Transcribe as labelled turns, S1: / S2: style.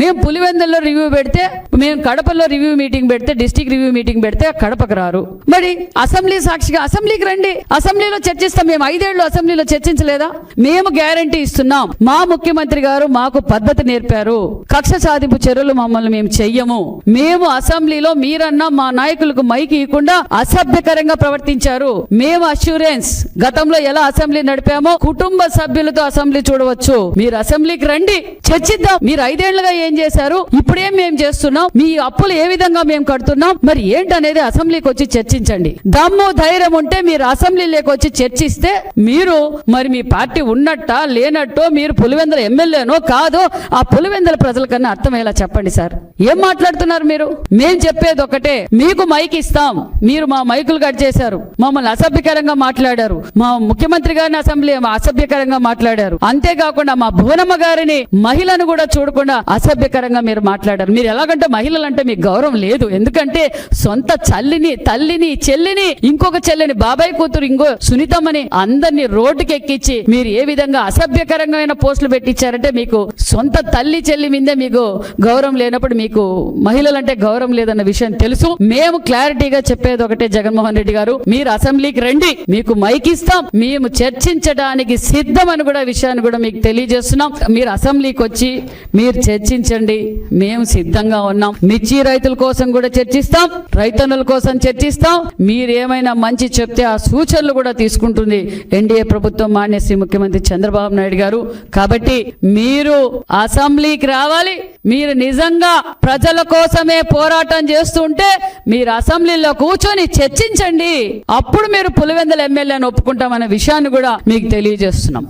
S1: మేము పులివెందుల్లో రివ్యూ పెడితే మేము కడపలో రివ్యూ మీటింగ్ పెడితే డిస్టిక్ రివ్యూ మీటింగ్ పెడితే కడపకు రారు. మరి అసెంబ్లీ సాక్షిగా అసెంబ్లీకి రండి. అసెంబ్లీలో చర్చిస్తాం. మేము ఐదేళ్ళు అసెంబ్లీలో చర్చించలేదా? మేము గ్యారంటీ ఇస్తున్నాం. మా ముఖ్యమంత్రి గారు మాకు పద్ధతి నేర్పారు. కక్ష సాధింపు చర్యలు మమ్మల్ని మేము చెయ్యము. మేము అసెంబ్లీలో మీరన్నా మా నాయకులకు మైకి ఇవ్వకుండా అసభ్యకరంగా ప్రవర్తించారు. మేము అష్యూరెన్స్ గతంలో ఎలా అసెంబ్లీ నడిపామో కుటుంబ సభ్యులతో అసెంబ్లీ చూడవచ్చు. మీరు అసెంబ్లీకి రండి. చర్చిద్దాం. మీరు ఐదేళ్ళుగా ఏం చేశారు? ఇప్పుడేం మేము చేస్తున్నాం? మీ అప్పులు ఏ విధంగా మేము కడుతున్నాం? మరి ఏంటనేది అసెంబ్లీకి వచ్చి చర్చించండి. దమ్ము ధైర్యం ఉంటే మీరు అసెంబ్లీలోకి వచ్చి చర్చిస్తే మీరు మరి మీ పార్టీ ఉన్నట్ట లేనట్టో మీరు పులివెందుల ఎమ్మెల్యేనో కాదో ఆ పులివెందుల ప్రజలకన్నా అర్థమయ్యేలా చెప్పండి సార్. ఏం మాట్లాడుతున్నారు మీరు? మేం చెప్పేది ఒకటే మీకు మైక్ ఇస్తాం. మీరు మా మైకులు కట్ చేశారు. మమ్మల్ని అసభ్యకరంగా మాట్లాడారు. మా ముఖ్యమంత్రి గారిని అసెంబ్లీ అసభ్యకరంగా మాట్లాడారు. అంతేకాకుండా మా భువనమ్మ గారిని మహిళను కూడా చూడకుండా అసభ్యకరంగా మీరు మాట్లాడారు. మీరు ఎలాగంటే మహిళలు అంటే మీకు గౌరవం లేదు. ఎందుకంటే సొంత చల్లిని తల్లిని చెల్లిని ఇంకొక చెల్లిని బాబాయ్ కూతురు ఇంకో సునీతమ్మని అందరినీ రోడ్డుకి ఎక్కించి మీరు ఏ విధంగా అసభ్యకరమైన పోస్టులు పెట్టించారంటే మీకు సొంత తల్లి చెల్లి మీదే మీకు గౌరవం లేనప్పుడు మీకు మహిళలంటే గౌరవం లేదన్న విషయం తెలుసు. మేము క్లారిటీగా చెప్పేది ఒకటే జగన్మోహన్ రెడ్డి గారు. మీరు అసెంబ్లీకి రండి మీకు మైక్ ఇస్తాం మేము చర్చించడానికి సిద్ధం అని కూడా విషయాన్ని కూడా మీకు తెలియజేస్తున్నాం. మీరు అసెంబ్లీకి వచ్చి మీరు చర్చించండి మేము సిద్ధంగా ఉన్నాం. మిర్చి రైతుల కోసం కూడా చర్చిస్తాం. రైతన్నుల కోసం చర్చిస్తాం. మీరేమైనా మంచి చెప్తే ఆ సూచనలు కూడా తీసుకుంటుంది ఎన్డీఏ ప్రభుత్వం మాన్య శ్రీ ముఖ్యమంత్రి చంద్రబాబు నాయుడు గారు. కాబట్టి మీరు అసెంబ్లీకి రావాలి. మీరు నిజంగా ప్రజల కోసమే పోరాటం చేస్తుంటే మీరు అసెంబ్లీలో కూర్చొని చర్చించండి. అప్పుడు మీరు పులివెందుల ఎమ్మెల్యేని ఒప్పుకుంటామనే విషయాన్ని కూడా మీకు తెలియజేస్తున్నాం.